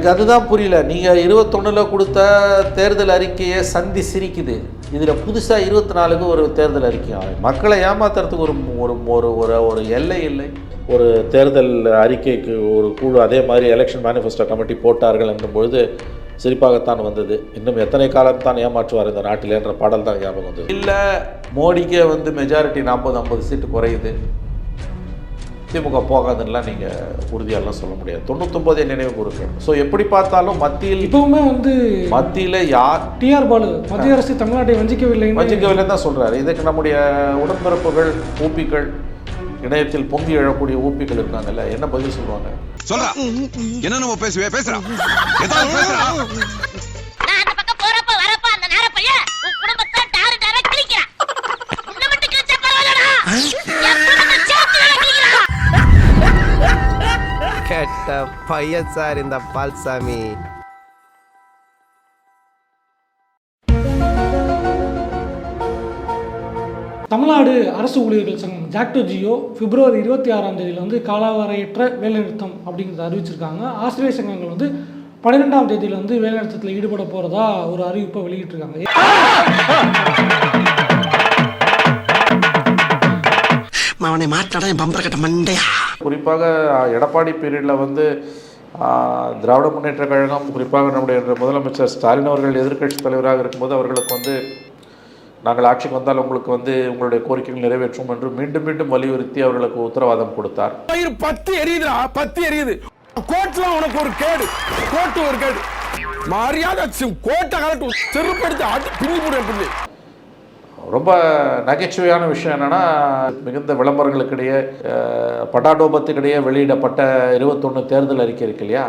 எனக்கு அதுதான் புரியல. நீங்கள் இருபத்தொன்னில் கொடுத்த தேர்தல் அறிக்கையை சந்தி சிரிக்குது. இதில் புதுசாக இருபத்தி நாலுக்கு ஒரு தேர்தல் அறிக்கை மக்களை ஏமாத்துறதுக்கு ஒரு ஒரு ஒரு ஒரு ஒரு எல்லை இல்லை. ஒரு தேர்தல் அறிக்கைக்கு ஒரு குழு அதே மாதிரி எலெக்ஷன் மேனிஃபெஸ்டோ கமிட்டி போட்டார்கள் என்னும்பொழுது சிரிப்பாகத்தான் வந்தது. இன்னும் எத்தனை காலம் தான் ஏமாற்றுவார் இந்த நாட்டில் என்ற பாடல் தான் ஞாபகம் வந்தது. இல்லை மோடிக்கே வந்து மெஜாரிட்டி நாற்பது ஐம்பது சீட்டு குறையுது. திமுக போகாதுன்னெலாம் நீங்கள் உறுதியாலாம் சொல்ல முடியாது. தொண்ணூத்தொம்போதே நினைவு கூறுகள் ஸோ எப்படி பார்த்தாலும் மத்தியில் இப்பவுமே வந்து மத்தியில் யார் டிஆர் பாலு மத்திய அரசு தமிழ்நாட்டை வஞ்சிக்கவில்லை வஞ்சிக்கவில்லை தான் சொல்கிறாரு இதுக்கு நம்முடைய உடன்பிறப்புகள் ஊப்பிகள் இணையத்தில் பொங்கி எழக்கூடிய ஊப்பிகள் இருக்காங்கல்ல என்ன பதில் சொல்லுவாங்க? சொல்றா. என்ன நம்ம பேசுவே? பேசுறா. கெட்ட பையன் சார் இந்த பால்சாமி. தமிழ்நாடு அரசு ஊழியர்கள் சங்கம் ஜாக்டோ ஜியோ பிப்ரவரி இருபத்தி ஆறாம் தேதியில் வந்து காலவரையற்ற வேலைநிறுத்தம் அப்படிங்கிறத அறிவிச்சிருக்காங்க. ஆசிரியர் சங்கங்கள் வந்து பன்னிரெண்டாம் தேதியில் வந்து வேலைநிறுத்தத்தில் ஈடுபட போகிறதா ஒரு அறிவிப்பை வெளியிட்டிருக்காங்க. அவனை மாட்டாடா என் பம்பர கட்ட மண்டையா? குறிப்பாக எடப்பாடி பீரியடில் வந்து திராவிட முன்னேற்ற கழகம் குறிப்பாக நம்முடைய முதலமைச்சர் ஸ்டாலின் அவர்கள் எதிர்க்கட்சி தலைவராக இருக்கும்போது அவர்களுக்கு வந்து நாங்கள் ஆட்சிக்கு வந்தால் உங்களுக்கு வந்து உங்களுடைய கோரிக்கைகள் நிறைவேற்றும் என்று மீண்டும் மீண்டும் வலியுறுத்தி அவர்களுக்கு உத்தரவாதம் கொடுத்தார். பத்து எரியுதுடா பத்து எரியுது. கோட்லாம் உனக்கு ஒரு கேடு. கோட்டு ஒரு கேடு. மரியாதை கோட்டை கலட்டு செருப்படுத்தி அடி பின்னி போடு பின்னி. ரொம்ப நகைச்சுவையான விஷயம் என்னன்னா மிகுந்த விளம்பரங்களுக்கிடையே பட்டாடோபத்துக்கிடையே வெளியிடப்பட்ட இருபத்தொன்று தேர்தல் அறிக்கை இருக்கு இல்லையா?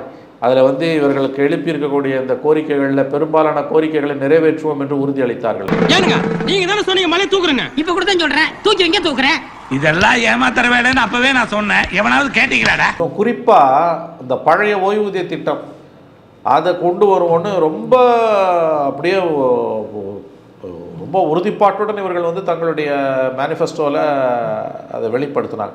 அதில் வந்து இவர்களுக்கு எழுப்பி இருக்கக்கூடிய இந்த கோரிக்கைகளில் பெரும்பாலான கோரிக்கைகளை நிறைவேற்றுவோம் என்று உறுதியளித்தார்கள். ஏனுங்க நீங்க தானே சொன்னீங்க மலை தூக்குறேன்னு. இப்ப கூட தான் சொல்றேன். தூக்கி எங்க தூக்குறேன்? இதெல்லாம் ஏமாத்தர வேலைன்னு அப்பவே நான் சொன்னேன். எவனாவது கேட்டீங்களாடா? குறிப்பாக இந்த பழைய ஓய்வூதிய திட்டம் அதை கொண்டு வருவோன்னு ரொம்ப அப்படியே ரொம்ப உறுதிப்பாட்டுடன் இவர்கள் வந்து தங்களுடைய மேனிஃபெஸ்டோவில் அதை வெளிப்படுத்தினாங்க.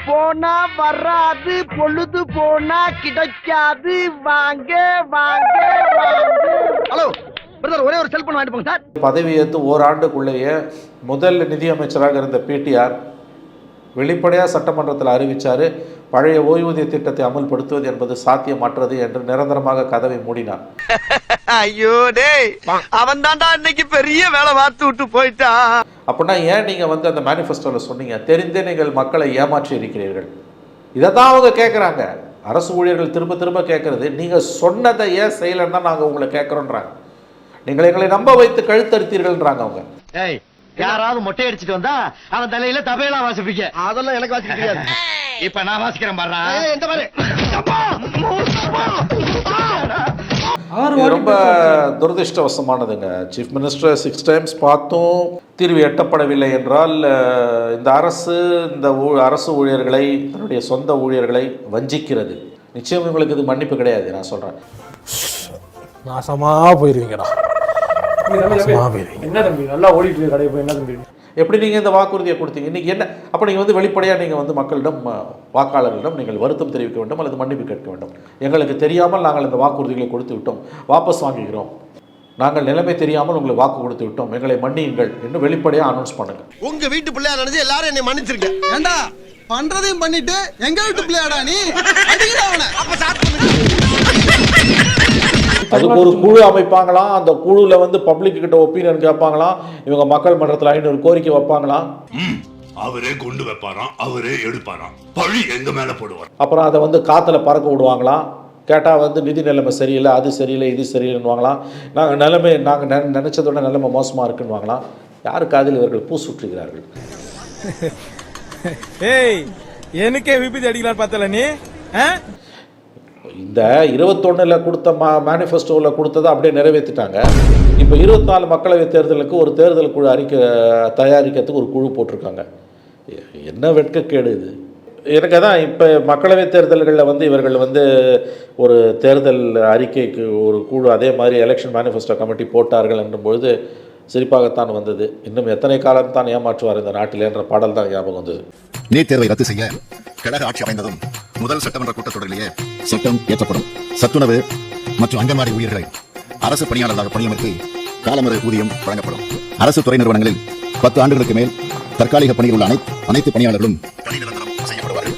போனா வராது பொழுது போனா கிடைக்காது. வாங்க வாங்க ஹலோ பிரதர் ஒரே ஒரு செல்போன் வாங்கிட்டு போங்க சார் பதவியேற்று ஓராண்டுக்குள்ளேயே முதல் நிதியமைச்சராக இருந்த பிடிஆர் வெளிப்படையாக சட்டமன்றத்தில் அறிவித்தார் பழைய ஓய்வூதிய திட்டத்தை அமல்படுத்துவது என்பது சாத்தியமற்றது என்று நிரந்தரமாக கதவை மூடினார். ஐயோ டேய் அவன் தான்டா இன்னைக்கு பெரிய வேலை பார்த்து விட்டு போயிட்டான் அப்படின்னா ஏன் நீங்கள் வந்து அந்த மேனிஃபெஸ்டோவில் சொன்னீங்க? தெரிந்தே நீங்கள் மக்களை ஏமாற்றி இருக்கிறீர்கள். இதை தான் அவங்க கேட்குறாங்க அரசு ஊழியர்கள் திரும்ப திரும்ப கேட்குறது நீங்கள் சொன்னதை ஏன் செய்யலைன்னு தான் நாங்கள் உங்களை கேட்குறோன்றாங்க நீங்கள் எங்களை நம்ப வைத்து கழுத்தறுத்தீர்கள்ன்றாங்க அவங்க. ஏய் யாராவது மொட்டை அடிச்சிட்டு வந்தா அவன் தலையில தபையெல்லாம் வாசிப்பீங்க அதெல்லாம் எனக்கு வாசிக்க தெரியாது. இப்ப நான் வாசிக்கிறேன் பாரு மாதிரி? ரொம்ப துரதிருஷ்டவசமானதுங்க. சீஃப் மினிஸ்டர் சிக்ஸ் டைம்ஸ் பார்த்தும் தீர்வு எட்டப்படவில்லை என்றால் இந்த அரசு இந்த ஊ- அரசு ஊழியர்களை தன்னுடைய சொந்த ஊழியர்களை வஞ்சிக்கிறது. நிச்சயம் இவங்களுக்கு இது மன்னிப்பு கிடையாது நான் சொல்கிறேன் நாசமா போயிருவீங்கடா. என்ன தம்பி நல்லா ஓடிட்டு இருக்கு கடை போய் என்ன தம்பி? எப்படி நீங்கள் இந்த வாக்குறுதியை கொடுத்தீங்க? இன்னைக்கு என்ன? அப்போ நீங்கள் வந்து வெளிப்படையாக நீங்கள் வந்து மக்களிடம் வாக்காளர்களிடம் நீங்கள் வருத்தம் தெரிவிக்க வேண்டும் அல்லது மன்னிப்பு கேட்க வேண்டும். எங்களுக்கு தெரியாமல் நாங்கள் இந்த வாக்குறுதிகளை கொடுத்து விட்டோம். வாபஸ் வாங்குகிறோம். நாங்கள் நிலைமை தெரியாமல் உங்களுக்கு வாக்கு கொடுத்து விட்டோம். எங்களை மன்னியுங்கள் என்று வெளிப்படையாக அனௌன்ஸ் பண்ணுங்கள் உங்க வீட்டு பிள்ளையா நினைச்சு எல்லாரும் என்னை மன்னிச்சிருக்க ஏண்டா? பண்றதையும் பண்ணிட்டு எங்க வீட்டு பிள்ளையாடா நீ? அடிக்கடா அவனை. அப்ப பண்ணுங்க அதுக்கு ஒரு குழு அமைப்பாங்களாம் அந்த குழுல வந்து பப்ளிக் கிட்ட ஒப்பீனியன் கேட்பாங்களாம் இவங்க மக்கள் மன்றத்தில் ஐநூறு கோரிக்கை வைப்பாங்களாம் அவரே கொண்டு வைப்பாராம் அவரே எடுப்பாராம். பழி எங்க மேல போடுவார்? அப்புறம் அதை வந்து காற்றுல பறக்க விடுவாங்களாம் கேட்டால் வந்து நிதி நிலைமை சரியில்லை அது சரியில்லை இது சரியில்லைன்னுவாங்களாம் நாங்கள் நிலைமை நாங்கள் நெ நினச்சதோட நிலைமை மோசமாக இருக்குன்னுவாங்களாம் யாருக்கு அதில் இவர்கள் பூ சுற்றுகிறார்கள்? ஏய் எனக்கே விபத்து அடிக்கலாம் பார்த்தல நீ? இந்த இருபத்தொன்னில் கொடுத்த மா மேனிஃபெஸ்டோவில் கொடுத்ததை அப்படியே நிறைவேற்றிட்டாங்க இப்போ இருபத்தி நாலு மக்களவைத் தேர்தலுக்கு ஒரு தேர்தல் குழு அறிக்கை தயாரிக்கிறதுக்கு ஒரு குழு போட்டிருக்காங்க. என்ன வெட்கக்கேடு இது? எனக்கு அதான் இப்போ மக்களவைத் தேர்தல்களில் வந்து இவர்கள் வந்து ஒரு தேர்தல் அறிக்கைக்கு ஒரு குழு அதே மாதிரி எலெக்ஷன் மேனிஃபெஸ்டோ கமிட்டி போட்டார்கள் என்றும்பொழுது சிரிப்பாகத்தான் வந்தது. இன்னும் எத்தனை காலம் தான் ஏமாற்றுவார் இந்த நாட்டில் என்ற பாடல் தான் ஞாபகம் வந்தது. நீட் தேர்வை ரத்து செய்ய கழக ஆட்சி அமைந்ததும் முதல் சட்டமன்ற கூட்டத்தொடரிலேயே சட்டம் இயற்றப்படும் சத்துணவு மற்றும் அங்கன்வாடி ஊழியர்களை அரசு பணியாளர்களாக பணியமர்த்தி காலமுறை ஊதியம் வழங்கப்படும். அரசு துறை நிறுவனங்களில் பத்து ஆண்டுகளுக்கு மேல் தற்காலிக பணியில் உள்ள அனைத்து அனைத்து பணியாளர்களும் பணி நிரந்தரம் செய்யப்படுவார்கள்.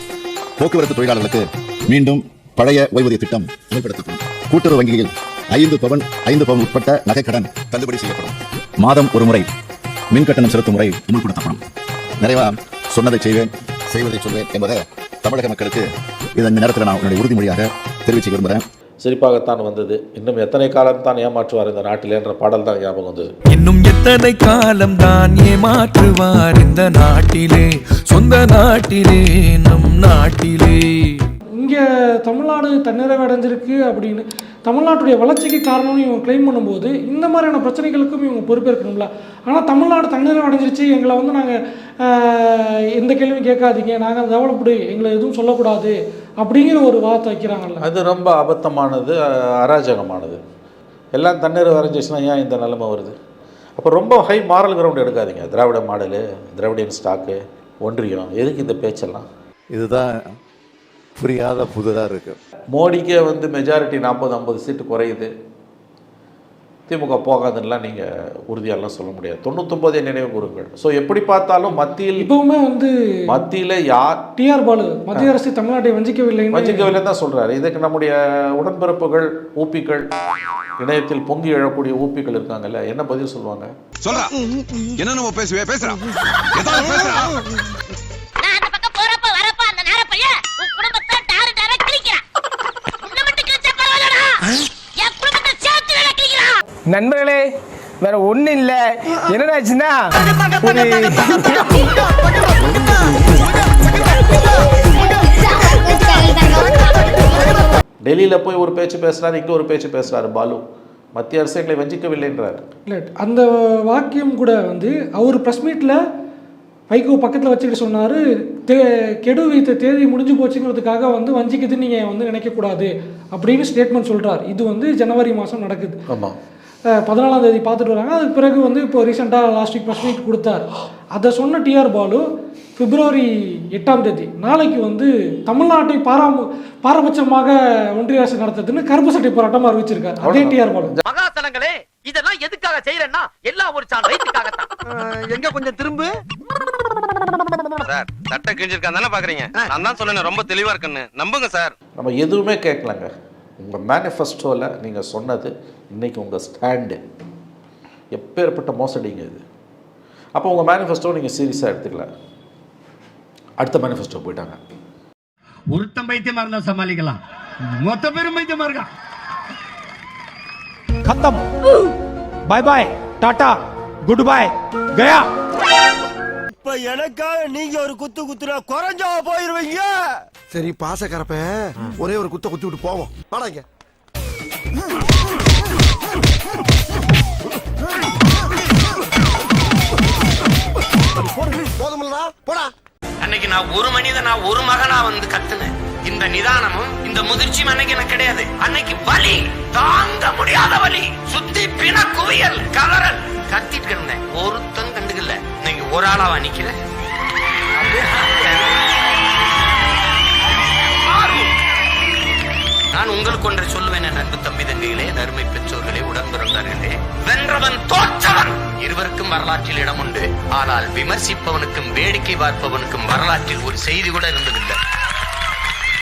போக்குவரத்து தொழிலாளர்களுக்கு மீண்டும் பழைய ஓய்வூதிய திட்டம் அமல்படுத்தப்படும். கூட்டுறவு வங்கியில் ஐந்து பவன் ஐந்து பவன் உட்பட்ட நகைக்கடன் தள்ளுபடி செய்யப்படும். மாதம் ஒரு முறை மின் கட்டணம் செலுத்தும் முறை அமல்படுத்தப்படும். நிறைவா சொன்னதை செய்வேன். செய்வதை சொல்வேன் என்பதை தமிழக மக்களுக்கு இந்த நேரத்தில் நான் என்னுடைய உறுதிமொழியாக தெரிவிச்சுக்க விரும்புகிறேன் சிரிப்பாகத்தான் வந்தது. இன்னும் எத்தனை காலம் தான் ஏமாற்றுவார் இந்த நாட்டில் என்ற பாடல் தான் ஞாபகம் வந்தது. இன்னும் எத்தனை காலம் தான் ஏமாற்றுவார் இந்த நாட்டிலே சொந்த நாட்டிலே நம் நாட்டிலே. இங்கே தமிழ்நாடு தன்னிறைவு அடைஞ்சிருக்கு அப்படின்னு தமிழ்நாட்டுடைய வளர்ச்சிக்கு காரணம்னு இவங்க க்ளைம் பண்ணும்போது இந்த மாதிரியான பிரச்சனைகளுக்கும் இவங்க பொறுப்பேற்கணும்ல. ஆனால் தமிழ்நாடு தன்னிறைவு அடைஞ்சிருச்சு. எங்களை வந்து நாங்கள் எந்த கேள்வியும் கேட்காதீங்க. நாங்கள் டெவலப்டு எங்களை எதுவும் சொல்லக்கூடாது அப்படிங்கிற ஒரு வார்த்தை வைக்கிறாங்கல்ல. அது ரொம்ப அபத்தமானது அராஜகமானது. எல்லாம் தண்ணீர் வரைஞ்சிச்சுன்னா ஏன் இந்த நிலைமை வருது? அப்போ ரொம்ப ஹை மாரல் கிரவுண்ட் எடுக்காதீங்க. திராவிட மாடலு திராவிடியன் ஸ்டாக்கு ஒன்றியம் எதுக்கு இந்த பேச்செல்லாம்? இதுதான் புரியாத புதுதாக இருக்கு. மோடிக்கே வந்து மெஜாரிட்டி நாற்பது ஐம்பது சீட்டு குறையுது. திமுக போகாதுன்னெலாம் நீங்கள் உறுதியாலாம் சொல்ல முடியாது. தொண்ணூத்தொம்பதே நினைவு கூறுங்கள். ஸோ எப்படி பார்த்தாலும் மத்தியில் இப்பவுமே வந்து மத்தியில் யார் டிஆர் பாலு மத்திய அரசு தமிழ்நாட்டை வஞ்சிக்கவில்லைன்னு வஞ்சிக்கவில்லை தான் சொல்கிறாரு இதுக்கு நம்முடைய உடன்பிறப்புகள் ஊப்பிகள் இணையத்தில் பொங்கி எழக்கூடிய ஊப்பிகள் இருக்காங்கல்ல என்ன பதில் சொல்லுவாங்க? சொல்றா. என்ன நம்ம பேசுவே? பேசுறா. நண்பர்களே வேற ஒண்ணு இல்ல. என்னடாச்சுன்னா டெல்லியில் போய் ஒரு பேச்சு பேசுறாரு இங்கே ஒரு பேச்சு பேசுறாரு பாலு. மத்திய அரசு எங்களை வஞ்சிக்கவில்லைன்றார். இல்லை அந்த வாக்கியம் கூட வந்து அவர் ப்ரெஸ் மீட்டில் வைகோ பக்கத்தில் வச்சுக்கிட்டு சொன்னார் தே கெடு வைத்த தேதி முடிஞ்சு போச்சுங்கிறதுக்காக வந்து வஞ்சிக்குதுன்னு நீங்கள் வந்து நினைக்கக்கூடாது அப்படின்னு ஸ்டேட்மெண்ட் சொல்கிறார் இது வந்து ஜனவரி மாதம் நடக்குது. ஆமாம் பதினாலாம் தேதி பார்த்துட்டு வராங்க. அதுக்கு பிறகு வந்து இப்போ ரீசெண்டாக லாஸ்ட் வீக் ப்ரெஸ் மீட் கொடுத்தார். அதை சொன்ன டிஆர் பாலு பிப்ரவரி எட்டாம் தேதி நாளைக்கு வந்து தமிழ்நாட்டை பாராம பாரபட்சமாக ஒன்றிய அரசு நடத்துதுன்னு கருப்பு சட்டை போராட்டமாக அறிவிச்சிருக்காரு. அதே டிஆர் பாலு. மகாசனங்களே இதெல்லாம் எதுக்காக செய்யறேன்னா எல்லாம் ஒரு சான் எங்க கொஞ்சம் திரும்பு. சார் சட்டை கிழிஞ்சிருக்கான் தானே பாக்குறீங்க. நான் தான் சொன்னேன் ரொம்ப தெளிவா இருக்குன்னு. நம்புங்க சார். நம்ம எதுவுமே கேட்கலங்க. உங்கள் மேனிஃபெஸ்டோவில் நீங்கள் சொன்னது இன்னைக்கு உங்கள் ஸ்டாண்டு எப்பேற்பட்ட மோசடிங்க இது அப்போ உங்கள் மேனிஃபெஸ்டோ நீங்கள் சீரியஸாக எடுத்துக்கல அடுத்த மேனிஃபெஸ்டோ போயிட்டாங்க ஒருத்தன் பைத்தியமா இருந்தா சமாளிக்கலாம் மொத்த பேரும் பைத்தியமா இருக்கான் खत्म bye bye tata goodbye गया இப்ப எனக்காக நீங்க ஒரு குத்து குத்துனா குறைஞ்சா போயிருவீங்க சரி பாசக்கரப்ப ஒரே ஒரு குத்த குத்தி விட்டு போவோம். வாடாங்க போதுமில்லடா. போடா. அன்னைக்கு நான் ஒரு மனிதனா ஒரு மகனா வந்து கத்துனேன். இந்த நிதானமும் இந்த முதிர்ச்சியும் அன்னைக்கு எனக்கு கிடையாது. அன்னைக்கு வலி தாங்க முடியாத வலி. சுத்தி பிண குவியல் கலரல் கத்திட்டு இருந்தேன் ஒருத்தன் கண்டுக்கல. இன்னைக்கு ஒரு ஆளாவா நிக்கிறேன்? வரலாற்றில் இடம் உண்டு ஆனால் விமர்சிப்பவனுக்கும் வேடிக்கை பார்ப்பவனுக்கும் வரலாற்றில் ஒரு செய்தி கூட இருந்ததில்லை.